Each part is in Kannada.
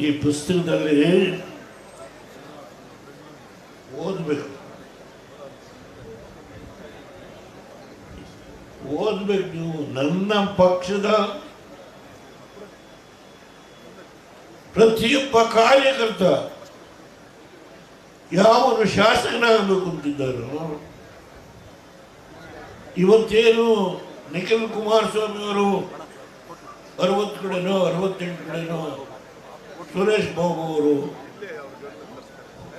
ಈ ಪುಸ್ತಕದಲ್ಲಿ ಓದಬೇಕು. ಓದ್ಬೇಕು ನೀವು. ನನ್ನ ಪಕ್ಷದ ಪ್ರತಿಯೊಬ್ಬ ಕಾರ್ಯಕರ್ತ ಯಾವನು ಶಾಸಕನಾಗಬೇಕು ಅಂತಿದ್ದಾರೋ ಇವತ್ತೇನು ನಿಖಿಲ್ ಕುಮಾರಸ್ವಾಮಿ ಅವರು ಅರವತ್ತು ಕಡೆನೋ, ಅರವತ್ತೆಂಟು ಕಡೆನೋ ಸುರೇಶ್ ಬಾಬು ಅವರು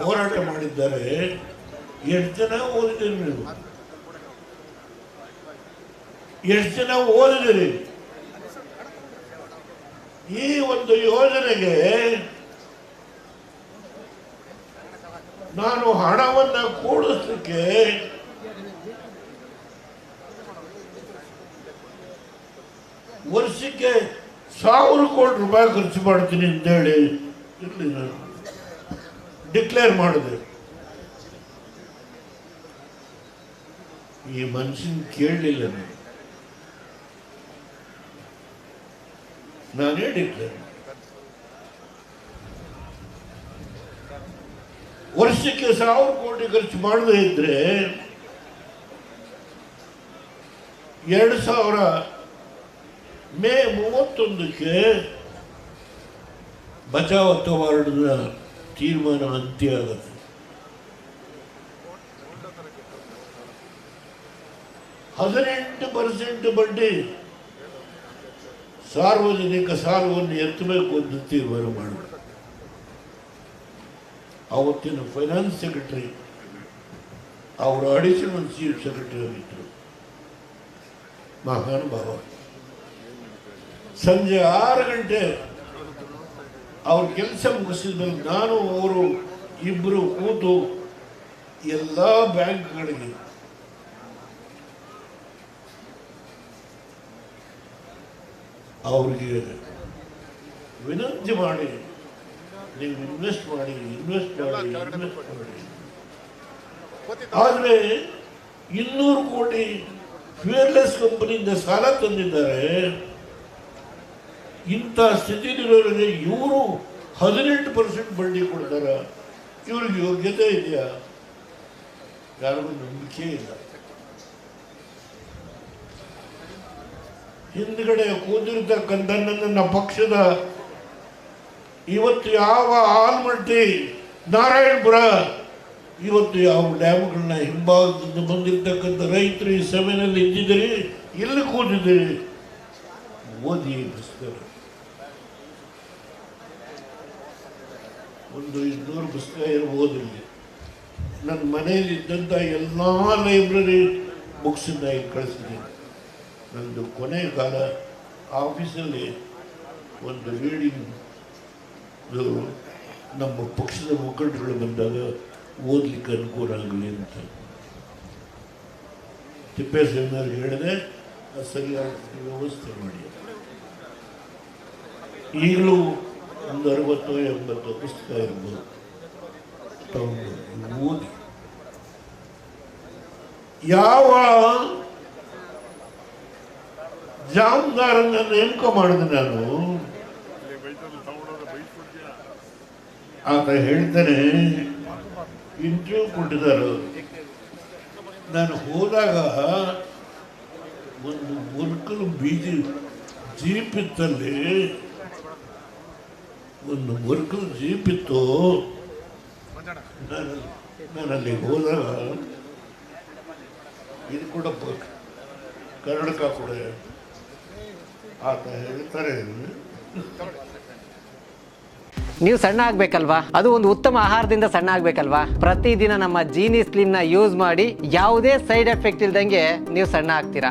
ಹೋರಾಟ ಮಾಡಿದ್ದಾರೆ. ಎಷ್ಟು ಜನ ಓದಿದ್ದೀರಿ ನೀವು? ಎಷ್ಟು ಜನ ಓದಿದಿರಿ ಈ ಒಂದು ಯೋಜನೆಗೆ ನಾನು ಹಣವನ್ನ ಕೂಡಿಸ್ಲಿಕ್ಕೆ ವರ್ಷಕ್ಕೆ ಸಾವಿರ ಕೋಟಿ ರೂಪಾಯಿ ಖರ್ಚು ಮಾಡ್ತೀನಿ ಅಂತೇಳಿ ಇರಲಿ ನಾನು ಡಿಕ್ಲೇರ್ ಮಾಡಿದೆ. ಈ ಮನುಷ್ಯನ ಕೇಳಲಿಲ್ಲ ನಾನು. ನಾನೇ ಡಿಕ್ಲೇರ್ ವರ್ಷಕ್ಕೆ ಸಾವಿರ ಕೋಟಿ ಖರ್ಚು ಮಾಡದೇ ಇದ್ರೆ ಎರಡು ಸಾವಿರ ಮೇ ಮೂವತ್ತೊಂದಕ್ಕೆ ಬಚಾವ್ ವಾರ್ಡ್ನ ತೀರ್ಮಾನ ಅಂತ್ಯ ಆಗುತ್ತೆ. ಹದಿನೆಂಟು ಪರ್ಸೆಂಟ್ ಬಡ್ಡಿ ಸಾರ್ವಜನಿಕ ಸಾಲವನ್ನು ಎತ್ತಬೇಕು ಅಂತ ತೀರ್ಮಾನ ಮಾಡಬೇಕು ಅವತ್ತಿನ ಫೈನಾನ್ಸ್ ಸೆಕ್ರೆಟರಿ ಅವರು ಅಡಿಷನಲ್ ಚೀಫ್ ಸೆಕ್ರೆಟರಿ ಆಗಿದ್ದರು. ಮಹಾನುಭಾವ ಸಂಜೆ ಆರು ಗಂಟೆ ಅವ್ರ ಕೆಲಸ ಮುಗಿಸಿದ ಮೇಲೆ ನಾನು, ಅವರು ಇಬ್ಬರು ಕೂತು ಎಲ್ಲ ಬ್ಯಾಂಕ್ಗಳಿಗೆ ಅವ್ರಿಗೆ ವಿನಂತಿ ಮಾಡಿ, ನೀವು ಇನ್ವೆಸ್ಟ್ ಮಾಡಿ ಇನ್ವೆಸ್ಟ್ ಮಾಡಿ ಇನ್ವೆಸ್ಟ್ ಮಾಡಿ. ಆದರೆ ಇನ್ನೂರು ಕೋಟಿ ಫ್ಯೂರ್ಲೆಸ್ ಕಂಪನಿಯಿಂದ ಸಾಲ ತಂದಿದ್ದಾರೆ. ಇಂಥ ಸ್ಥಿತಿಲಿರೋರಿಗೆ ಇವರು ಹದಿನೆಂಟು ಪರ್ಸೆಂಟ್ ಬಡ್ಡಿ ಕೊಡ್ತಾರ. ಇವ್ರಿಗೆ ಯೋಗ್ಯತೆ ಇದೆಯಾ? ಯಾರಿಗೂ ನಂಬಿಕೆ ಇಲ್ಲ. ಹಿಂದ್ಗಡೆ ಕೂತಿರ್ತಕ್ಕಂಥ ನನ್ನ ಪಕ್ಷದ ಇವತ್ತು ಯಾವ ಆಲ್ಮಟ್ಟಿ ನಾರಾಯಣಪುರ, ಇವತ್ತು ಯಾವ ಡ್ಯಾಮ್ಗಳನ್ನ ಹಿಂಭಾಗದಿಂದ ಬಂದಿರತಕ್ಕಂಥ ರೈತರು ಈ ಸಭೆಯಲ್ಲಿ ಇದ್ದಿದ್ದೀರಿ ಇಲ್ಲಿ ಕೂತಿದ್ದೀರಿ? ಓದಿ ಪುಸ್ತಕ ಒಂದು ಇನ್ನೂರು ಪುಸ್ತಕ ಇರ್ಬೋದು ಇಲ್ಲಿ. ನನ್ನ ಮನೆಯಲ್ಲಿ ಇದ್ದಂಥ ಎಲ್ಲ ಲೈಬ್ರರಿ ಬುಕ್ಸನ್ನು ಈಗ ಕಳಿಸಿದ್ದೀನಿ. ನನ್ನದು ಕೊನೆಯ ಕಾಲ ಆಫೀಸಲ್ಲಿ ಒಂದು ರೀಡಿಂಗ್ ನಮ್ಮ ಪಕ್ಷದ ಮುಖಂಡರುಗಳು ಬಂದಾಗ ಓದಲಿಕ್ಕೆ ಅನುಕೂಲ ಆಗಲಿ ಅಂತ. ತಿಪ್ಪೇಸ್ವಾಮಿಯವ್ರಿಗೆ ಹೇಳಿದೆ ಸರಿಯಾದ ವ್ಯವಸ್ಥೆ ಮಾಡಿ ಈಗಲೂ ಒಂದು ಅರವತ್ತು ಎಂಬತ್ತು ಪುಸ್ತಕ ಇರ್ಬೋದು. ಓದಿ. ಯಾವ ಜಾಮದಾರನ್ನ ನೇಮಕ ಮಾಡಿದೆ ನಾನು? ಆತ ಹೇಳ್ತಾನೆ ಇಂಟರ್ವ್ಯೂ ಕೊಟ್ಟಿದ್ದಾರೆ. ನಾನು ಹೋದಾಗ ಒಂದು ಮುರ್ಕಲು ಬೀದಿ ಜೀಪ್ ಇತ್ತಲ್ಲಿ ಒಂದು ಮುರುಕು ಜೀಪಿತ್ತು. ನಾನು ನಾನು ಹೋದಾಗ ಇದು ಕೂಡ ಕರ್ನಾಟಕ ಕೂಡ. ಆತ ಹೇಳ್ತಾರೆ. ನೀವು ಸಣ್ಣ ಆಗ್ಬೇಕಲ್ವಾ? ಅದು ಒಂದು ಉತ್ತಮ ಆಹಾರದಿಂದ ಸಣ್ಣ ಆಗ್ಬೇಕಲ್ವಾ? ಪ್ರತಿದಿನ ನಮ್ಮ ಜೀನಿ ನ ಯೂಸ್ ಮಾಡಿ ಯಾವುದೇ ಸೈಡ್ ಎಫೆಕ್ಟ್ ಇಲ್ದಂಗೆ ನೀವು ಸಣ್ಣ ಆಗ್ತೀರಾ?